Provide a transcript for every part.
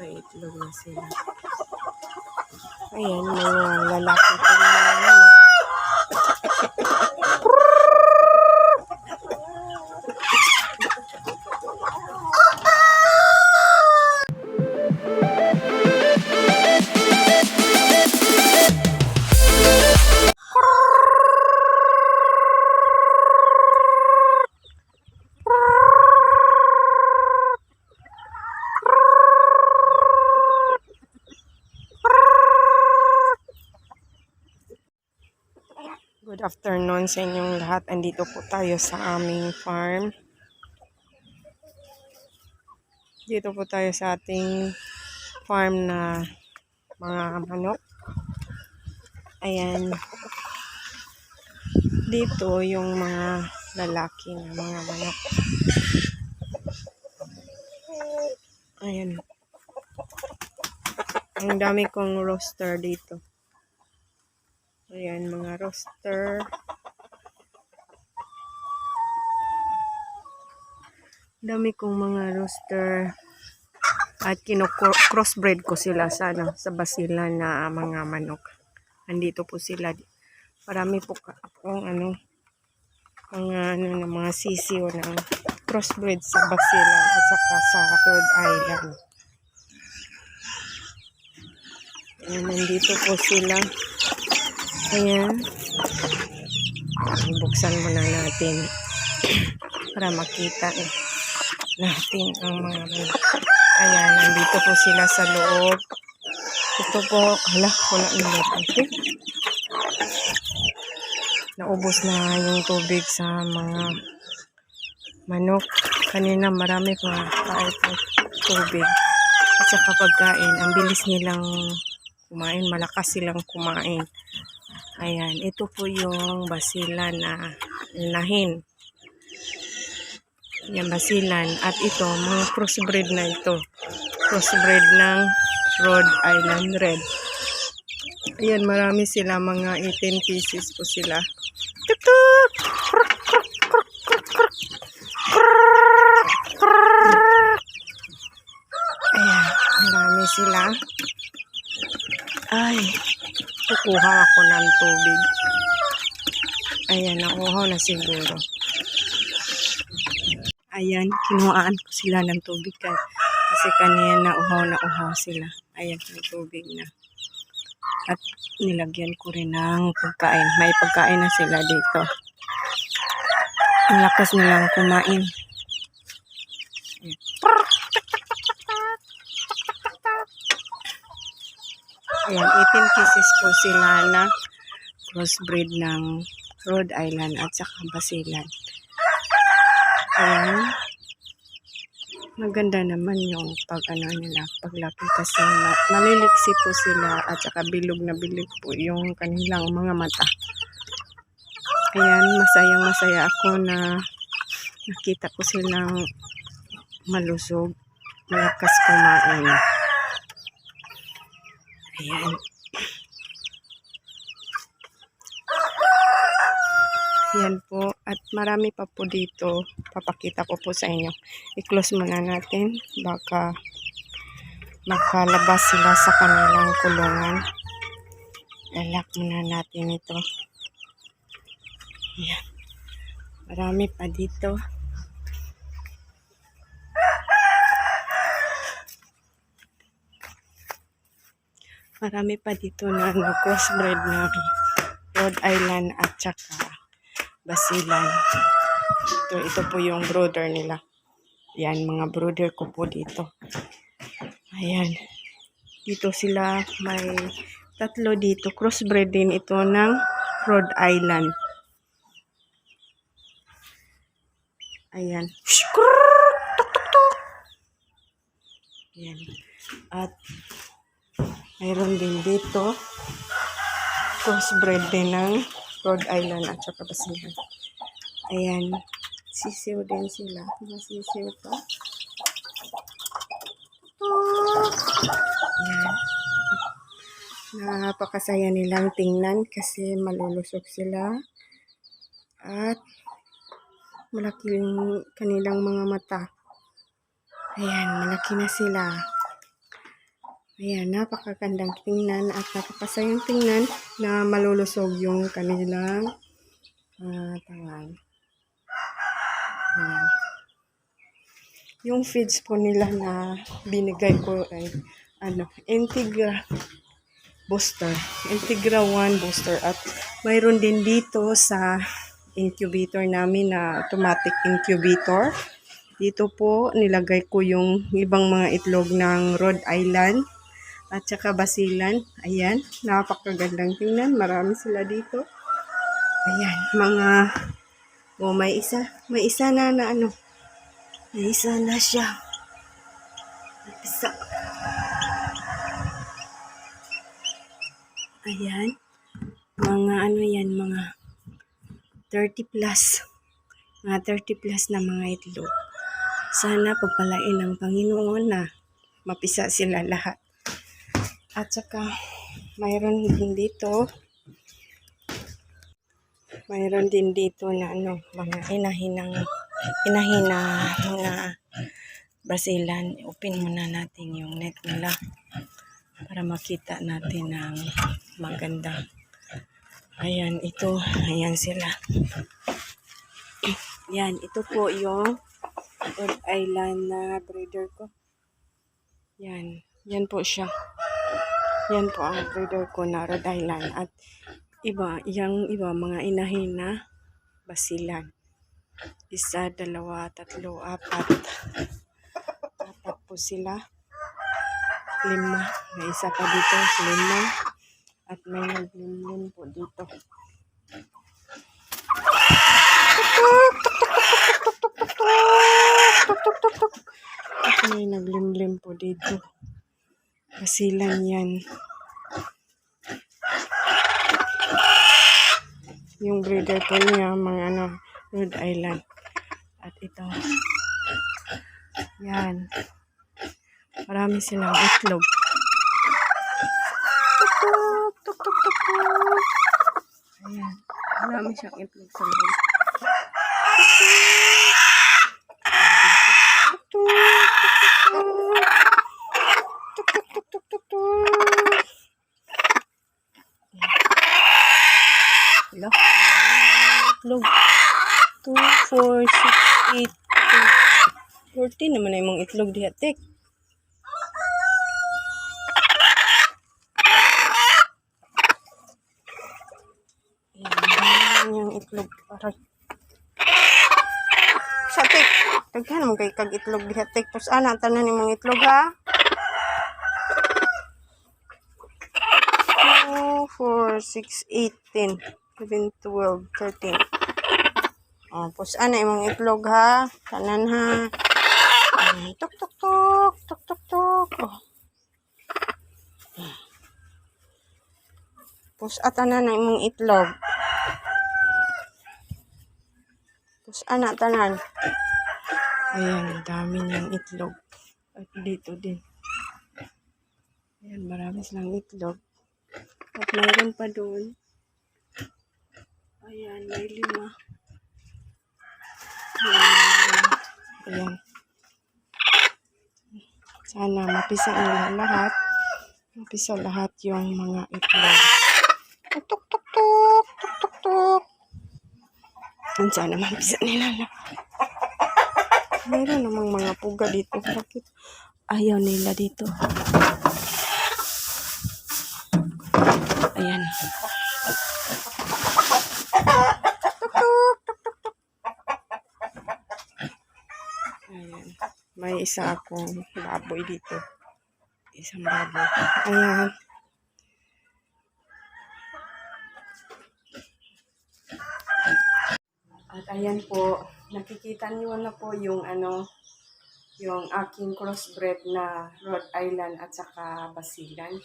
May itlog na sila. Ayan, mga lalaki ko na afternoon sa inyong lahat. Andito po tayo sa aming farm. Dito po tayo sa ating farm na mga manok. Ayan. Dito yung mga lalaki na mga manok. Ayan. Ang dami kong roster dito. Ayan, mga roster. Dami kong mga roster. At kino-crossbreed ko sila sa, ano, sa basila na mga manok. Andito po sila. Marami po akong ano, mga ano na mga sisiw na crossbreed sa basilan at saka sa Rhode Island. Ayan, nandito po sila. Ayan. Buksan muna natin para makita eh, natin ang mga. Ayan, nandito po sila sa loob. Ito po, hala, wala na Okay. Naubos na yung tubig sa mga manok. Kanina marami pa po tubig. At saka pagkain, ang bilis nilang kumain, malakas silang kumain. Ayan, ito po yung basilan na lahin. Yan, basilan. At ito, mga crossbreed na ito. Crossbreed ng Rhode Island Red. Ayan, marami sila. Mga 18 pieces po sila. Tutuk! Ayan, marami sila. Ay, kukuha ako ng tubig. Ayan, nauhaw na siguro. Ayan, kinuhaan ko sila ng tubig ka- kasi kanina nauhaw na uhaw sila. Ayan, may tubig na. At nilagyan ko rin ng pagkain. May pagkain na sila dito. Ang lakas nilang kumain. Ayan, 18 pieces po sila na crossbreed ng Rhode Island at saka Basilan. Ayan. Maganda naman yung pag ano nila, paglaki kasi na, maliliksi po sila at saka bilog na bilog po yung kanilang mga mata. Ayan, masayang masaya ako na nakita ko silang malusog, malakas kumain. Ayan. Yan po. At marami pa po dito. Papakita ko po sa inyo. I-close muna natin. Baka makalabas sila sa kanilang kulungan. Lalak muna natin ito. Yan. Marami pa dito. Marami pa dito na ano, crossbred na Rhode Island at saka Basilan. Ito, ito po yung brother nila. Yan, mga brother ko po dito. Ayan. Dito sila, may tatlo dito. Crossbred din ito ng Rhode Island. Ayan. Ayan. At mayroon din dito crossbred din ng Rhode Island at saka Basilan. Ayan. Sisiw din sila. Mga sisiw pa. Napakasaya nilang tingnan kasi malulusog sila. At malaki yung kanilang mga mata. Ayan, malaki na sila. Ayan, napakagandang tingnan at napakasayang tingnan na malulusog yung kanilang uh, tangan. Ayan. Yung feeds po nila na binigay ko ay ano, Integra booster. Integra 1 booster. At mayroon din dito sa incubator namin na automatic incubator. Dito po nilagay ko yung ibang mga itlog ng Rhode Island at saka basilan. Ayan, napakagandang tingnan. Marami sila dito. Ayan, mga oh, may isa, may isa na na ano. May isa na siya. Isa. Ayan. Mga ano yan, mga 30 plus. Mga 30 plus na mga itlog. Sana pagpalain ng Panginoon na mapisa sila lahat. At saka, mayroon din dito, mayroon din dito na ano, mga inahinang, inahina, mga basilan. Open muna natin yung net nila para makita natin ang maganda. Ayan, ito, ayan sila. Yan, ito po yung Rhode Island na breeder ko. Yan, yan po siya. Yan po ang breeder ko na Rhode Island. At iba, yung iba, mga inahin na basilan. Isa, dalawa, tatlo, apat. Apat po sila. Lima. May isa pa dito, lima. At may naglimlim po dito. At may naglimlim po dito. Basilan yan. Yung breeder po niya, mga ano, Rhode Island. At ito. Yan. Marami silang itlog. Tuk, tuk, tuk, tuk, tuk. Ayan. Marami siyang itlog sa loob. Tuk, tuk, tuk, tuk, tuk, tuk. Hello? Itlog. 2, 4, 6, 8, 14 naman na mga itlog diha, tek. Ayan, yung itlog. Aray. Sa tek. Taghan mo kay kag itlog diha, tek. Tapos ana, tanan yung mga itlog, ha? 2, 4, 6, 8, 10, 11, 12, 13. Oh, pus ana imong itlog ha. Tanan ha. Ayan, Tuk tuk tuk, tuk tuk tuk. Oh. Pus atanan na imong itlog. Pus ana tanan. Ayan, dami niyang itlog. At dito din. Ayan, marami silang itlog. At mayroon pa doon. Ayan, may lima. Ayan. Ayan. Sana mapisa nila lahat. Mapisa lahat yung mga itlog. Tuk, tuk, tuk, tuk, tuk, tuk. Yan, Sana mapisa nila lahat. Mayroon namang mga puga dito. Bakit ayaw nila dito? Ayan. Tuk, tuk, tuk, tuk, tuk. Ayan. May isa akong baboy dito. Isang baboy. Ayan. At ayan po, nakikita niyo na po yung ano, yung aking crossbred na Rhode Island at saka Basilan.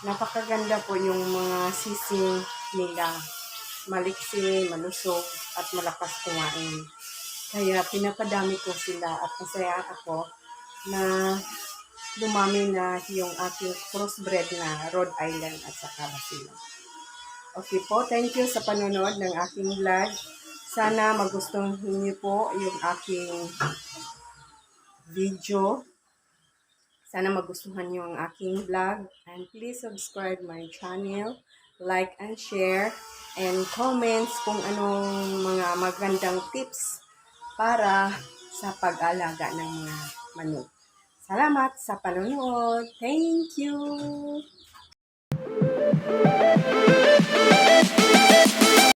Napakaganda po yung mga sising nila. Maliksi, malusog, at malakas kumain. Kaya pinapadami ko sila at masaya ako na dumami na yung aking crossbred na Rhode Island at saka Basilan. Okay po, thank you sa panonood ng aking vlog. Sana magustuhan niyo po yung aking video. Sana magustuhan nyo ang aking vlog. And please subscribe my channel, like and share, and comments kung anong mga magandang tips para sa pag-alaga ng mga manok. Salamat sa panonood. Thank you!